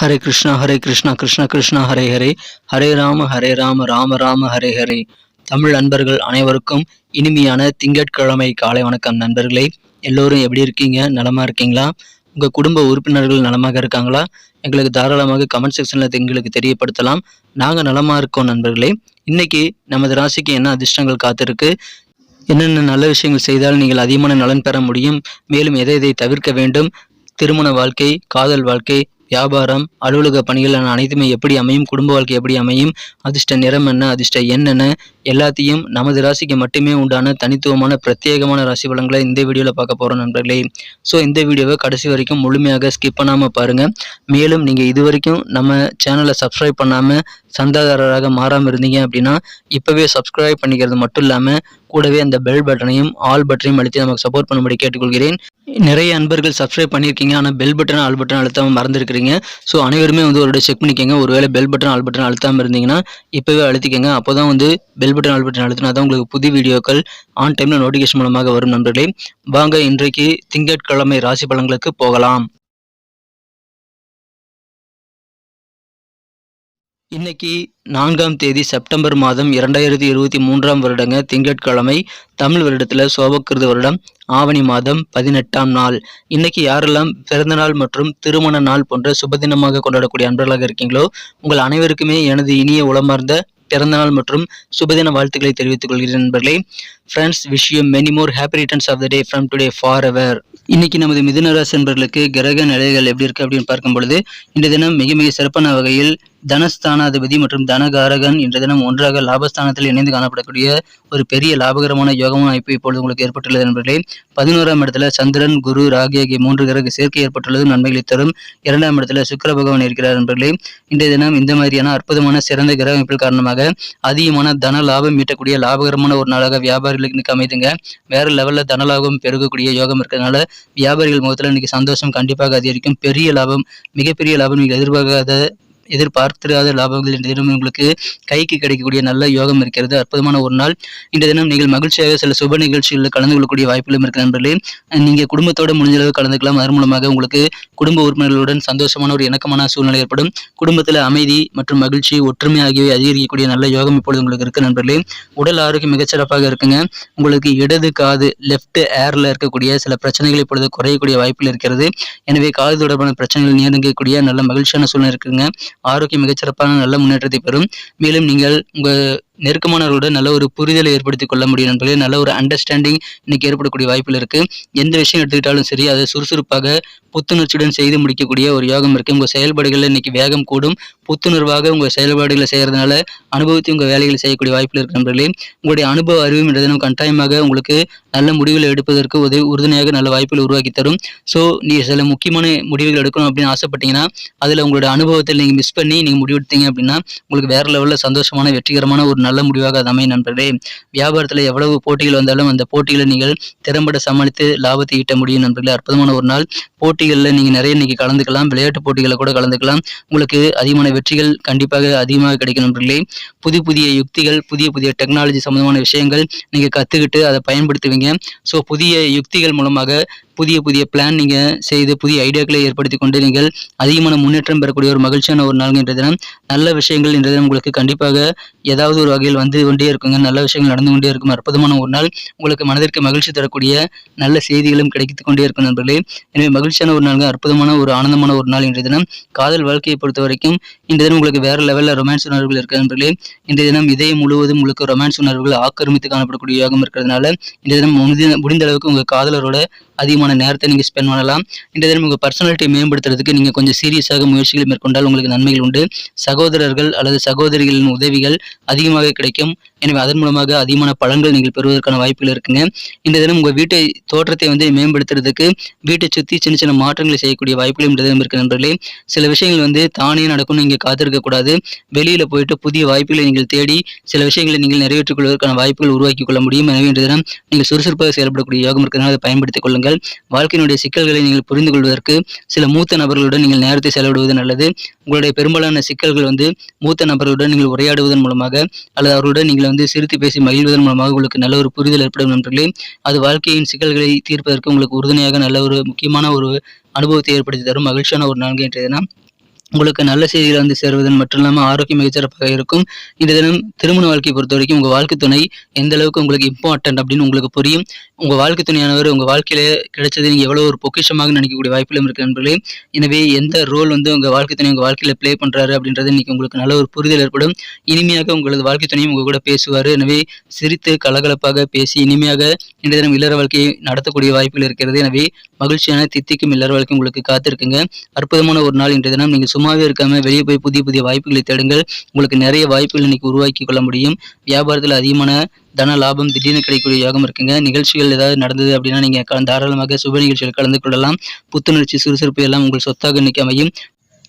ஹரே கிருஷ்ணா ஹரே கிருஷ்ணா கிருஷ்ண கிருஷ்ணா ஹரே ஹரே. ஹரே ராம ஹரே ராம ராம ராம ஹரே ஹரே. தமிழ் நண்பர்கள் அனைவருக்கும் இனிமையான திங்கட்கிழமை காலை வணக்கம் நண்பர்களே. எல்லோரும் எப்படி இருக்கீங்க? நலமா இருக்கீங்களா? உங்கள் குடும்ப உறுப்பினர்கள் நலமாக இருக்காங்களா? எங்களுக்கு தாராளமாக கமெண்ட் செக்ஷனில் எங்களுக்கு தெரியப்படுத்தலாம். நாங்கள் நலமாக இருக்கோம் நண்பர்களே. இன்னைக்கு நமது ராசிக்கு என்ன அதிர்ஷ்டங்கள் காத்திருக்கு? என்னென்ன நல்ல விஷயங்கள் செய்தால் நீங்கள் அதிகமான நலன் பெற முடியும்? மேலும் எதை எதை தவிர்க்க வேண்டும்? திருமண வாழ்க்கை காதல் வாழ்க்கை வியாபாரம் அலுவலக பணிகள் என அனைத்துமே எப்படி அமையும் குடும்ப வாழ்க்கை எப்படி அமையும் அதிர்ஷ்ட நிறம் என்ன அதிர்ஷ்ட எண் என்ன எல்லாத்தையும் நமது ராசிக்கு மட்டுமே உண்டான தனித்துவமான பிரத்யேகமான ராசி பலன்களை இந்த வீடியோவில் பார்க்க போகிறோம் நண்பர்களே. ஸோ இந்த வீடியோவை கடைசி வரைக்கும் முழுமையாக ஸ்கிப் பண்ணாமல் பாருங்கள் மேலும் நீங்கள் இது வரைக்கும் நம்ம சேனலை சப்ஸ்கிரைப் பண்ணாமல் சந்தாதாரராக மாறாமல் இருந்தீங்க அப்படின்னா இப்போவே சப்ஸ்கிரைப் பண்ணிக்கிறது மட்டும் இல்லாமல் கூடவே அந்த பெல் பட்டனையும் ஆல் பட்டனையும் அழுத்தி நமக்கு சப்போர்ட் பண்ணும்படி கேட்டுக்கொள்கிறேன். நிறைய அன்பர்கள் சப்ஸ்கிரைப் பண்ணியிருக்கீங்க. ஆனால் பெல் பட்டன் ஆல் பட்டன் அழுத்தாமல் மறந்துருக்கிறீங்க. ஸோ அனைவருமே வந்து ஒரு செக் பண்ணிக்கோங்க. ஒருவேளை பெல் பட்டன் ஆல் பட்டன் அழுத்தாமல் இருந்தீங்கன்னா இப்போவே அழுத்திக்கோங்க. அப்போ தான் வந்து பெல் பட்டன் ஆல் பட்டன் அழுத்தினா தான் உங்களுக்கு புது வீடியோக்கள் ஆன் டைமில் நோட்டிஃபிகேஷன் மூலமாக வரும் நண்பர்களே. வாங்க இன்றைக்கு திங்கட்கிழமை ராசி பலன்களுக்கு போகலாம். இன்னைக்கு நான்காம் தேதி செப்டம்பர் மாதம் இரண்டாயிரத்தி இருபத்தி மூன்றாம் வருடங்க திங்கட்கிழமை தமிழ் வருடத்தில் சோபக்கிருத வருடம் ஆவணி மாதம் பதினெட்டாம் நாள். இன்னைக்கு யாரெல்லாம் பிறந்தநாள் மற்றும் திருமண நாள் போன்ற சுபதினமாக கொண்டாடக்கூடிய அன்பர்களாக இருக்கீங்களோ உங்கள் அனைவருக்குமே எனது இனிய உளமார்ந்த பிறந்தநாள் மற்றும் சுபதின வாழ்த்துக்களை தெரிவித்துக் கொள்கிறேன் நண்பர்களே. Friends wish you many more happy returns of the day from today for ever இன்னைக்கு நமது மிதுனராசி நண்பர்களுக்கு கிரக நிலைகள் எப்படி இருக்கு அப்படின்னு பார்க்கும் பொழுது இந்த தினம் மிக மிக சிறப்பான வகையில் தனஸ்தானாதிபதி மற்றும் தனகாரகன் என்ற தினம் ஒன்றாக லாபஸ்தானத்தில் இணைந்து காணப்படக்கூடிய ஒரு பெரிய லாபகரமான யோகமான அமைப்பு இப்பொழுது உங்களுக்கு ஏற்பட்டுள்ளது நண்பர்களே. பதினோராம் இடத்துல சந்திரன் குரு ராகி ஆகிய மூன்று கிரக சேர்க்கை ஏற்பட்டுள்ளது நன்மைகளை தரும். இரண்டாம் இடத்துல சுக்கர பகவான் இருக்கிறார் நண்பர்களே. இன்றைய தினம் இந்த மாதிரியான அற்புதமான சிறந்த கிரக அமைப்பில் காரணமாக அதிகமான தன லாபம் ஈட்டக்கூடிய லாபகரமான ஒரு நாளாக வியாபாரிகளுக்கு இன்னைக்கு அமைதுங்க. வேற லெவல்ல தன லாபம் பெருகக்கூடிய யோகம் இருக்கிறதுனால வியாபாரிகள் முகத்தில் இன்னைக்கு சந்தோஷம் கண்டிப்பாக அதிகரிக்கும். பெரிய லாபம் மிகப்பெரிய லாபம் நீங்கள் எதிர்பார்க்காத எதிர்பார்த்திராத லாபங்கள் இந்த தினம் உங்களுக்கு கைக்கு கிடைக்கக்கூடிய நல்ல யோகம் இருக்கிறது. அற்புதமான ஒரு நாள். இந்த தினம் நீங்கள் மகிழ்ச்சியாக சில சுப நிகழ்ச்சிகளில் கலந்து கொள்ளக்கூடிய வாய்ப்புகளும் இருக்கு நண்பர்களே. நீங்கள் குடும்பத்தோடு முடிஞ்ச அளவு கலந்துக்கலாம். அதன் மூலமாக உங்களுக்கு குடும்ப உறுப்பினர்களுடன் சந்தோஷமான ஒரு இணக்கமான சூழ்நிலை ஏற்படும். குடும்பத்தில் அமைதி மற்றும் மகிழ்ச்சி ஒற்றுமை ஆகியவை அதிகரிக்கக்கூடிய நல்ல யோகம் இப்பொழுது உங்களுக்கு இருக்கு நண்பர்களே. உடல் ஆரோக்கியம் மிகச்சிறப்பாக இருக்குங்க. உங்களுக்கு இடது காது லெஃப்ட் ஏர்ல இருக்கக்கூடிய சில பிரச்சனைகள் இப்பொழுது குறையக்கூடிய வாய்ப்புகள் இருக்கிறது. எனவே காது தொடர்பான பிரச்சனைகள் நீங்கக்கூடிய நல்ல மகிழ்ச்சியான சூழ்நிலை இருக்குங்க. ஆரோக்கியம் மிகச்சிறப்பான நல்ல முன்னேற்றத்தை பெறும். மேலும் நீங்கள் உங்கள் நெருக்கமானவர்களோட நல்ல ஒரு புரிதலை ஏற்படுத்தி கொள்ள முடியும் நண்பர்களே. நல்ல ஒரு அண்டர்ஸ்டாண்டிங் இன்னைக்கு ஏற்படக்கூடிய வாய்ப்பில் இருக்கு. எந்த விஷயம் எடுத்துக்கிட்டாலும் சரி அதை சுறுசுறுப்பாக புத்துணர்ச்சியுடன் செய்து முடிக்கக்கூடிய ஒரு யோகம் இருக்கு. உங்க செயல்பாடுகளில் இன்னைக்கு வேகம் கூடும். புத்துணர்வாக உங்க செயல்பாடுகளை செய்யறதுனால அனுபவத்தை உங்க வேலைகளை செய்யக்கூடிய வாய்ப்பில் இருக்கு நண்பர்களே. உங்களுடைய அனுபவ அறிவும் என்ற கட்டாயமாக உங்களுக்கு நல்ல முடிவுகளை எடுப்பதற்கு உதவி உறுதுணையாக நல்ல வாய்ப்புகள் உருவாக்கி தரும். ஸோ நீ சில முக்கியமான முடிவுகள் எடுக்கணும் அப்படின்னு ஆசைப்பட்டீங்கன்னா அதில் உங்களோட அனுபவத்தில் நீங்கள் மிஸ் பண்ணி நீங்கள் முடிவெடுத்தீங்க அப்படின்னா உங்களுக்கு வேற லெவலில் சந்தோஷமான வெற்றிகரமான ஒரு நல்ல முடிவாக அது அமையும் நண்பர்களே. வியாபாரத்தில் எவ்வளவு போட்டிகள் வந்தாலும் அந்த போட்டிகளை நீங்கள் திறம்பட சமாளித்து லாபத்தை ஈட்ட முடியும் நண்பர்களே. அற்புதமான ஒரு நாள். போட்டிகளில் நீங்கள் நிறைய இன்னைக்கு கலந்துக்கலாம் விளையாட்டு போட்டிகளை கூட கலந்துக்கலாம். உங்களுக்கு அதிகமான வெற்றிகள் கண்டிப்பாக அதிகமாக கிடைக்கும் நண்பர்களே. புதிய புதிய யுக்திகள் புதிய புதிய டெக்னாலஜி சம்பந்தமான விஷயங்கள் நீங்கள் கற்றுக்கிட்டு அதை பயன்படுத்துவீங்க. ஸோ புதிய யுக்திகள் மூலமாக புதிய புதிய பிளான் நீங்கள் செய்து புதிய ஐடியாக்களை ஏற்படுத்தி கொண்டு நீங்கள் அதிகமான முன்னேற்றம் பெறக்கூடிய ஒரு மகிழ்ச்சியான ஒரு நாள் என்ற தினம் நல்ல விஷயங்கள் என்ற தினம் உங்களுக்கு கண்டிப்பாக ஏதாவது ஒரு வகையில் வந்து கொண்டே இருக்குங்க. நல்ல விஷயங்கள் நடந்து கொண்டே இருக்கும். அற்புதமான ஒரு நாள். உங்களுக்கு மனதிற்கு மகிழ்ச்சி தரக்கூடிய நல்ல செய்திகளும் கிடைத்து கொண்டே இருக்கும் நண்பர்களே. எனவே மகிழ்ச்சியான ஒரு நாள் அற்புதமான ஒரு ஆனந்தமான ஒரு நாள் இன்றைய தினம். காதல் வாழ்க்கையை பொறுத்த வரைக்கும் இந்த தினம் உங்களுக்கு வேற லெவலில் ரொமான்ஸ் உணர்வுகள் இருக்க நண்பர்களே. இந்த தினம் இதயம் முழுவதும் உங்களுக்கு ரொமான்ஸ் உணர்வுகள் ஆக்கிரமித்து காணப்படக்கூடிய யோகம் இருக்கிறதுனால இந்த தினம் முடிந்த முடிந்த அளவுக்கு உங்கள் காதலரோட அதிகமான நேரத்தை நீங்கள் ஸ்பெண்ட் பண்ணலாம். இந்த தினம் உங்கள் பர்சனாலிட்டியை மேம்படுத்துறதுக்கு நீங்கள் கொஞ்சம் சீரியஸாக முயற்சிகள் மேற்கொண்டால் உங்களுக்கு நன்மைகள் உண்டு. சகோதரர்கள் அல்லது சகோதரிகளின் உதவிகள் அதிகமாக கிடைக்கும். எனவே அதன் மூலமாக அதிகமான பழங்கள் நீங்கள் பெறுவதற்கான வாய்ப்புகள் இருக்குங்க. இந்த தினம் உங்கள் வீட்டை தோற்றத்தை வந்து மேம்படுத்துறதுக்கு வீட்டை சுற்றி சின்ன சின்ன மாற்றங்களை செய்யக்கூடிய வாய்ப்புகளும் இந்த தினம் இருக்கு நண்பர்களே. சில விஷயங்கள் வந்து தானே நடக்கும்னு நீங்கள் காத்திருக்க கூடாது. வெளியில் போயிட்டு புதிய வாய்ப்புகளை நீங்கள் தேடி சில விஷயங்களை நீங்கள் நிறைவேற்றிக் கொள்வதற்கான வாய்ப்புகள் உருவாக்கி கொள்ள முடியும். எனவே இந்த தினம் நீங்கள் சுறுசுறுப்பாக செயல்படக்கூடிய யோகம் இருக்கிறதுனால அதை பயன்படுத்திக் கொள்ளுங்கள். வாழ்க்கையினுடைய சிக்கல்களை நீங்கள் புரிந்து கொள்வதற்கு சில மூத்த நபர்களுடன் நீங்கள் நேரத்தை செலவிடுவது நல்லது. உங்களுடைய பெரும்பாலான சிக்கல்கள் வந்து மூத்த நபர்களுடன் நீங்கள் உரையாடுவதன் மூலமாக அல்லது அவர்களுடன் நீங்கள் வந்து சிரித்து பேசி மகிழ்வதன் மூலமாக உங்களுக்கு நல்ல ஒரு புரிதல் ஏற்படும் நண்பர்களே. அது வாழ்க்கையின் சிக்கல்களை தீர்ப்பதற்கு உங்களுக்கு உறுதுணையாக நல்ல ஒரு முக்கியமான ஒரு அனுபவத்தை ஏற்படுத்தி தரும் மகிழ்ச்சியான ஒரு நான்கு இன்றைய தினம். உங்களுக்கு நல்ல செய்திகளை வந்து சேருவதன் மட்டும் இல்லாமல் ஆரோக்கியம் மிகச்சிறப்பாக இருக்கும். இந்த தினம் திருமண வாழ்க்கையை பொறுத்த வரைக்கும் உங்கள் வாழ்க்கை துணை எந்த அளவுக்கு உங்களுக்கு இம்பார்ட்டன்ட் அப்படின்னு உங்களுக்கு புரியும். உங்கள் வாழ்க்கை துணையானவர் உங்கள் வாழ்க்கையில கிடைச்சது நீங்கள் எவ்வளோ ஒரு பொக்கிஷமாக நினைக்கக்கூடிய வாய்ப்பிலும் இருக்கு நண்பர்களே. எனவே எந்த ரோல் வந்து உங்கள் வாழ்க்கை துணை உங்கள் வாழ்க்கையில் ப்ளே பண்ணுறாரு அப்படின்றது இன்னைக்கு உங்களுக்கு நல்ல ஒரு புரிதல் ஏற்படும். இனிமையாக உங்களது வாழ்க்கை துணையும் உங்கள் கூட பேசுவார். எனவே சிரித்து கலகலப்பாக பேசி இனிமையாக இந்த தினம் இல்லற வாழ்க்கையை நடத்தக்கூடிய வாய்ப்புகள் இருக்கிறது. எனவே மகிழ்ச்சியான தித்திக்கும் இல்லற வாழ்க்கை உங்களுக்கு காத்திருக்குங்க. அற்புதமான ஒரு நாள் இன்றைய தினம். நீங்கள் சும்மாவே இருக்காம வெளியே போய் புதிய புதிய வாய்ப்புகளை தேடுங்கள். உங்களுக்கு நிறைய வாய்ப்புகள் இன்னைக்கு உருவாக்கி கொள்ள முடியும். வியாபாரத்தில் அதிகமான தன லாபம் திடீர்னு கிடைக்கக்கூடிய யோகம் இருக்குங்க. நிகழ்ச்சிகள் ஏதாவது நடந்தது அப்படின்னா நீங்கள் கலந்து தாராளமாக சுப நிகழ்ச்சிகள் கலந்து கொள்ளலாம். புத்துணர்ச்சி சுறுசுறுப்பு எல்லாம் உங்கள் சொத்தாக இன்னைக்கு அமையும்.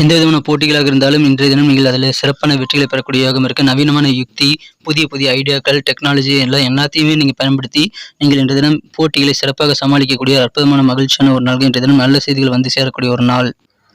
எந்த விதமான போட்டிகளாக இருந்தாலும் இன்றைய தினம் நீங்கள் அதில் சிறப்பான வெற்றிகளை பெறக்கூடிய யோகம் இருக்கு. நவீனமான யுக்தி புதிய புதிய ஐடியாக்கள் டெக்னாலஜி எல்லாம் எல்லாத்தையுமே நீங்கள் பயன்படுத்தி நீங்கள் இன்றைய தினம் போட்டிகளை சிறப்பாக சமாளிக்கக்கூடிய அற்புதமான மகிழ்ச்சியான ஒரு நாள். இன்றைய தினம் நல்ல செய்திகள் வந்து சேரக்கூடிய ஒரு நாள்.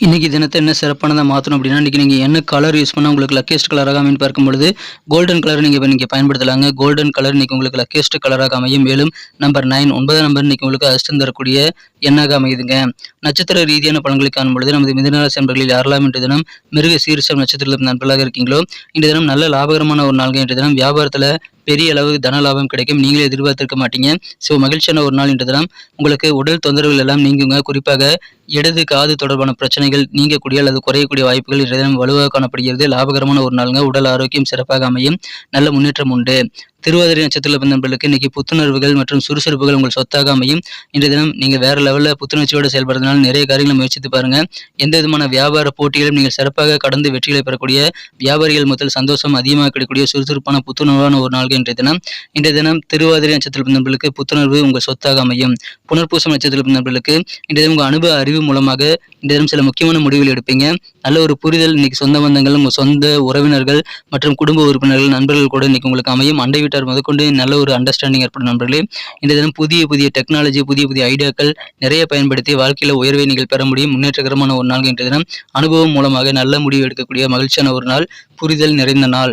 இன்றைக்கி தினத்தை என்ன சிறப்பானதாக மாற்றணும் அப்படின்னா இன்றைக்கி நீங்கள் என்ன கலர் யூஸ் பண்ணால் உங்களுக்கு லக்கேஸ்ட் கலராக அமைன்னு பார்க்கும்பொழுது கோல்டன் கலர் நீங்கள் இப்போ நீங்கள் பயன்படுத்தலாங்க. கோல்டன் கலர் இன்றைக்கி உங்களுக்கு லக்கேஸ்ட் கலராக அமையும். மேலும் நம்பர் நைன் ஒன்பதாம் நம்பர் இன்றைக்கி உங்களுக்கு அதிர்ஷ்டம் தரக்கூடிய எண்ணாக அமையுதுங்க. நட்சத்திர ரீதியான பலன்களை காணும் பொழுது நமது மிதனராசி நண்பர்களில் யாரெல்லாம் இன்று தினம் மிருக சீரிசம் நட்சத்திரத்தில் நண்பர்களாக இருக்கீங்களோ இன்று தினம் நல்ல லாபகரமான ஒரு நாள்கள் இன்று தினம் வியாபாரத்தில் பெரிய அளவு தன லாபம் கிடைக்கும். நீங்களே எதிர்பார்த்திருக்க மாட்டீங்க. ஸோ மகிழ்ச்சியான ஒரு நாள் இன்று தினம் உங்களுக்கு உடல் தொந்தரவுகள் எல்லாம் நீங்குங்க. குறிப்பாக இடது காது தொடர்பான பிரச்சனைகள் நீங்கக்கூடிய அல்லது குறையக்கூடிய வாய்ப்புகள் இன்றைய தினம் வலுவாக காணப்படுகிறது. லாபகரமான ஒரு நாளுங்க. உடல் ஆரோக்கியம் சிறப்பாக அமையும். நல்ல முன்னேற்றம் உண்டு. திருவாதிரை நட்சத்திர பிறந்தவர்களுக்கு இன்னைக்கு புத்துணர்வுகள் மற்றும் சுறுசுறுப்புகள் உங்கள் சொத்தாக அமையும். இன்றைய தினம் நீங்கள் வேற லெவலில் புத்துணர்ச்சியோடு செயல்படுறதுனால நிறைய காரியங்களை முயற்சித்து பாருங்க. எந்த விதமான வியாபார போட்டிகளும் நீங்கள் சிறப்பாக கடந்து வெற்றிகளை பெறக்கூடிய வியாபாரிகள் முதல் சந்தோஷம் அதிகமாக கிடைக்கக்கூடிய சுறுசுறுப்பான புத்துணர்வான ஒரு நாள்கள் இன்றைய தினம். இன்றைய தினம் திருவாதிரை நட்சத்திர பிறந்தவர்களுக்கு புத்துணர்வு உங்கள் சொத்தாக அமையும். புனர்பூசம் நட்சத்திர பிறந்தவர்களுக்கு இன்றைய தினம் உங்கள் அனுபவ அறிவு மூலமாக இன்றைய தினம் சில முக்கியமான முடிவுகள் எடுப்பீங்க. நல்ல ஒரு புரிதல் இன்னைக்கு சொந்த பந்தங்கள் உங்கள் சொந்த உறவினர்கள் மற்றும் குடும்ப உறுப்பினர்கள் நண்பர்கள் கூட இன்னைக்கு உங்களுக்கு அமையும். அண்டை வீட்டார் முதற்கொண்டு நல்ல ஒரு அண்டர்ஸ்டாண்டிங் ஏற்படும் நண்பர்களே. இந்த தினம் புதிய புதிய டெக்னாலஜி புதிய புதிய ஐடியாக்கள் நிறைய பயன்படுத்தி வாழ்க்கையில் உயர்வை நீங்கள் பெற முடியும். முன்னேற்றகரமான ஒரு நாள் இன்றைய தினம். அனுபவம் மூலமாக நல்ல முடிவு எடுக்கக்கூடிய மகிழ்ச்சியான ஒரு நாள். புரிதல் நிறைந்த நாள்.